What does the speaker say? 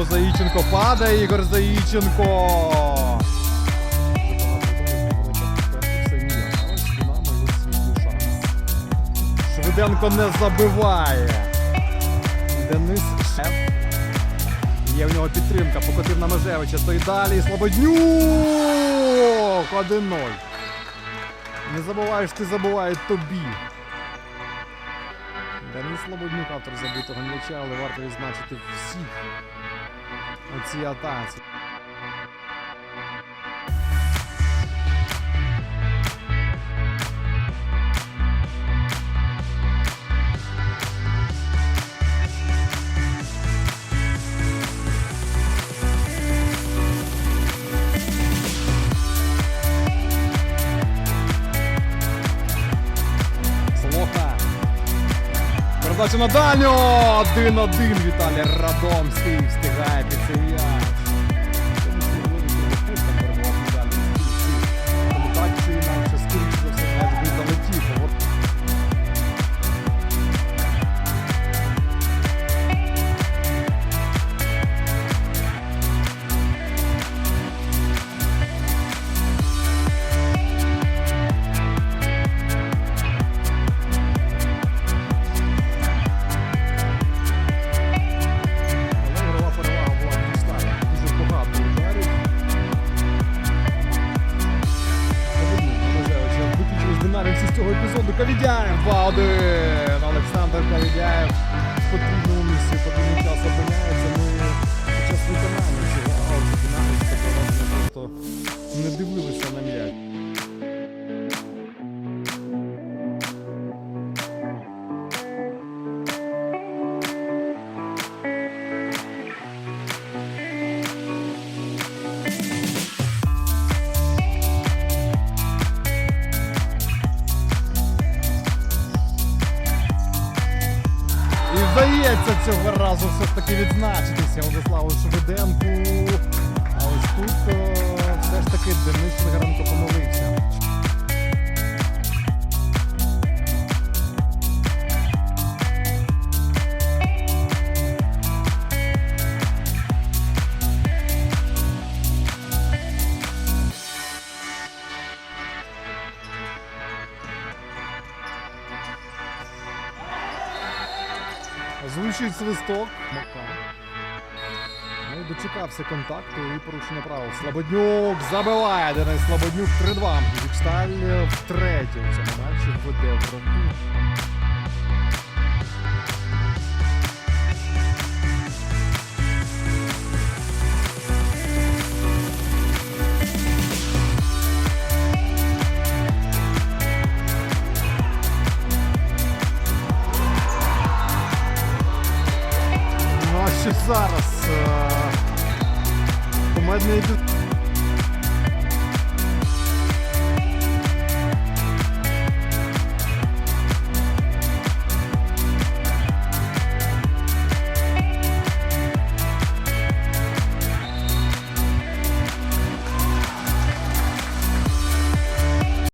Заїченко падає, Ігор Заїченко. Швиденко не забиває. Денис Шеф. Є в нього підтримка, покотив на Межевича, то далі. Слободнюк! 1-0. Не забуваєш, ти забуває тобі. Денис Слободнюк, автор забитого м'яча, але варто відзначити всіх Let's see how thoughts. Передача на дальню! 1-1 Віталій Радомський встигає під цього епізоду. Кавідяєв 2-1. Олександр Кавідяєв в потрібному місці потрібний час опиняється. Ми час виконання цього аудіо просто не дивилися на м'яч. Вдається цього разу все ж таки відзначитися Владиславу Швиденку. А ось тут е, все ж таки Денис Швигаренко помилився. Звучить свисток. Мака. Ну дочекався контакту і порушення правил. Слободнюк забиває Денис Слободнюк 3-2. Віксталь втретє у цьому матчі буде в рахунку. що зараз. Е, комедний